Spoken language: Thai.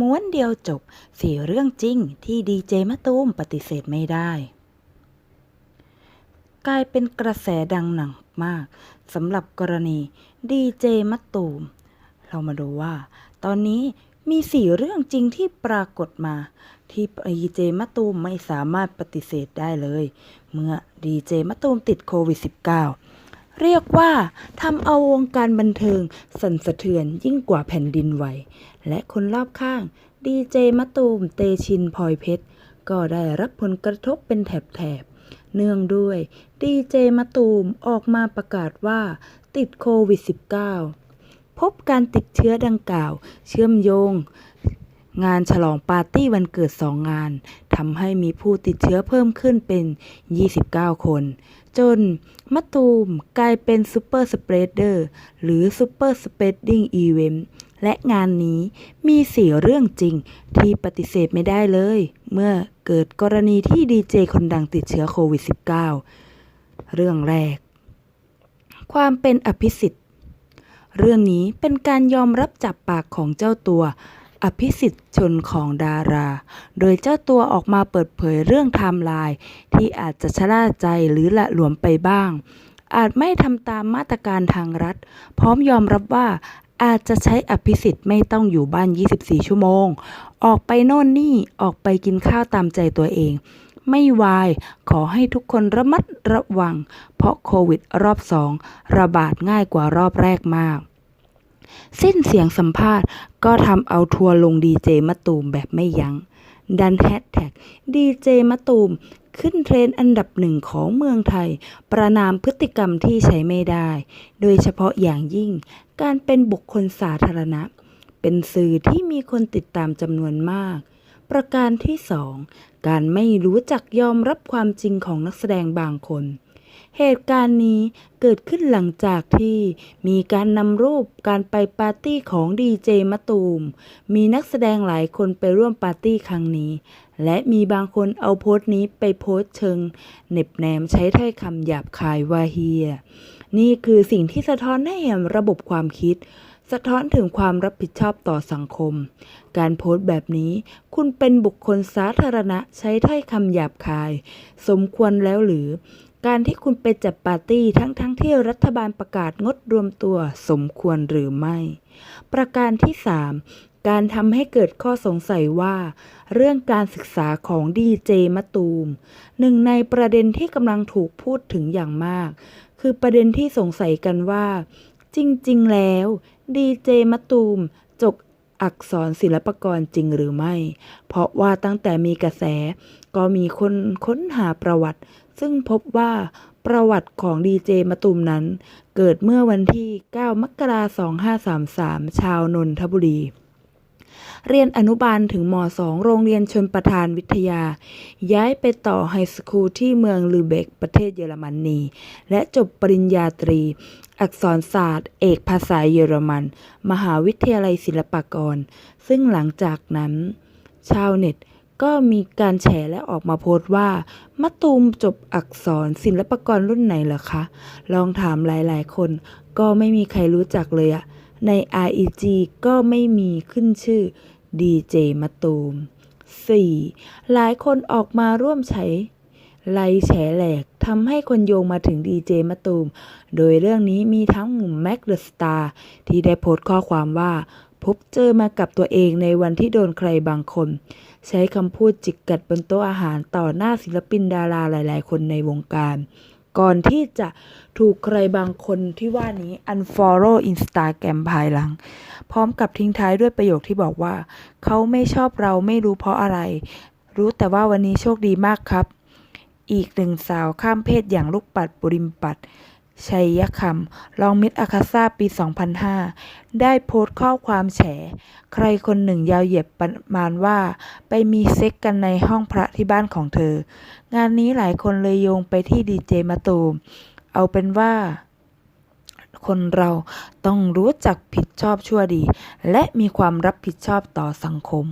ม้วนเดียวจบสี่เรื่องจริงที่ดีเจมะตูมปฏิเสธไม่ได้ กลายเป็นกระแสดังหนักมากสำหรับกรณีดีเจมะตูม เรามาดูว่า ตอนนี้มีสี่เรื่องจริงที่ปรากฏมา ที่ดีเจมะตูมไม่สามารถปฏิเสธได้เลย เมื่อดีเจมะตูมติดโควิด -19 เรียกว่าทำเอาวงการบันเทิง สั่นสะเทือนยิ่งกว่าแผ่นดินไหว และคนรอบข้าง ดีเจมะตูมเตชินพลอยเพชร ก็ได้รับผลกระทบเป็นแถบๆ เนื่องด้วยดีเจมะตูมออกมาประกาศว่า ติดโควิด -19 พบการติดเชื้อดังกล่าว เชื่อมโยง งานฉลองปาร์ตี้วันเกิดสองงานทำให้มีผู้ติดเชื้อเพิ่มขึ้นเป็น 29 คน จนมะตูมกลายเป็นซูเปอร์สเปรดเดอร์หรือซูเปอร์สเปรดดิ้งอีเวนต์และงานนี้มีสี่เรื่องจริงที่ปฏิเสธไม่ได้เลย เมื่อเกิดกรณีที่ดีเจคนดังติดเชื้อโควิด -19 เรื่องแรก ความเป็นอภิสิทธิ์ เรื่องนี้เป็นการยอมรับจากปากของเจ้าตัว อภิสิทธิ์ชนของดารา โดยเจ้าตัวออกมาเปิดเผยเรื่องไทม์ไลน์ที่อาจจะชะล่าใจหรือละหลวมไปบ้าง อาจไม่ทำตามมาตรการทางรัฐ พร้อมยอมรับว่าอาจจะใช้อภิสิทธิ์ไม่ต้องอยู่บ้าน 24 ชั่วโมง ออกไปโน่นนี่ออกไปกินข้าวตามใจตัวเอง ไม่วาย ขอให้ทุกคนระมัดระวัง เพราะโควิดรอบสองระบาดง่ายกว่ารอบแรกมาก สิ้นเสียงสัมภาษณ์ก็ทำเอาทัวร์ลงดีเจมะตูมแบบไม่ยัง้ง ดันแฮชแท็กดีเจมะตูมขึ้นเทรนด์อันดับหนึ่งของเมืองไทย ประนามพฤติกรรมที่ใช้ไม่ได้ โดยเฉพาะอย่างยิ่ง การเป็นบุคคลสาธารณะ เป็นสื่อที่มีคนติดตามจำนวนมาก ประการที่สองการไม่รู้จักยอมรับความจริงของนักแสดงบางคน เหตุการณ์นี้เกิดขึ้นหลังจากที่มีการนำรูปการไปปาร์ตี้ของดีเจมะตูม มีนักแสดงหลายคนไปร่วมปาร์ตี้ครั้งนี้ และมีบางคนเอาโพสต์นี้ไปโพสต์เชิงเน็บแนมใช้ถ้อยคำหยาบคายว่าเฮีย นี่คือสิ่งที่สะท้อนให้เห็นระบบความคิดสะท้อนถึงความรับผิดชอบต่อสังคม การโพสต์แบบนี้ คุณเป็นบุคคลสาธารณะใช้ถ้อยคำหยาบคาย สมควรแล้วหรือ การที่คุณไปจัดปาร์ตี้ทั้งๆทที่รัฐบาลประกาศงดรวมตัวสมควรหรือไม่ ประการที่ 3 การทำให้เกิดข้อสงสัยว่า เรื่องการศึกษาของดีเจมะตูม หนึ่งในประเด็นที่กำลังถูกพูดถึงอย่างมาก คือประเด็นที่สงสัยกันว่า จริง ๆ แล้วดีเจมะตูมจบ อักษรศิลปกรจริงหรือไม่ เพราะว่าตั้งแต่มีกระแส ก็มีคนค้นหาประวัติ ซึ่งพบว่าประวัติของดีเจมะตูมนั้น เกิดเมื่อวันที่ 9 มกราคม 2533 ชาวนนทบุรี เรียนอนุบาลถึงม .2 โรงเรียนชนประทานวิทยา ย้ายไปต่อไฮสคูลที่เมืองลูเบกประเทศเยอรมนี และจบปริญญาตรี อักษรศาสตร์ เอกภาษาเยอรมัน มหาวิทยาลัยศิลปากร ซึ่งหลังจากนั้น ชาวเน็ตก็มีการแฉและออกมาโพสต์ว่า มะตูมจบอักษรศิลปากรรุ่นไหนเหรอคะ ลองถามหลายๆ คนก็ไม่มีใครรู้จักเลยอะ ใน REG ก็ไม่มีขึ้นชื่อดีเจมะตูม 4. หลายคนออกมาร่วมใช้ไลแฉแหลกทำให้คนโยงมาถึงดีเจมะตูม โดยเรื่องนี้มีทั้งหนุ่มแม็กเดอะสตาร์ที่ได้โพสต์ข้อความว่า พบเจอมากับตัวเองในวันที่โดนใครบางคน ใช้คำพูดจิกกัดบนโต๊ะอาหารต่อหน้าศิลปินดาราหลาย ๆ คนในวงการ ก่อนที่จะถูกใครบางคนที่ว่านี้ unfollow Instagram ภายหลัง พร้อมกับทิ้งท้ายด้วยประโยคที่บอกว่า เขาไม่ชอบเราไม่รู้เพราะอะไร รู้แต่ว่าวันนี้โชคดีมากครับ อีกหนึ่งสาวข้ามเพศอย่างลูกปัด ปุริมปัด ชัยคำรองมิตรอาคาซาปี 2005 ได้โพสต์ข้อความแฉ ใครคนหนึ่งยาวเหยียดประมาณว่า ไปมีเซ็กกันในห้องพระที่บ้านของเธอ งานนี้หลายคนเลยโยงไปที่ดีเจมะตูม เอาเป็นว่า คนเราต้องรู้จักผิดชอบชั่วดี และมีความรับผิดชอบต่อสังคม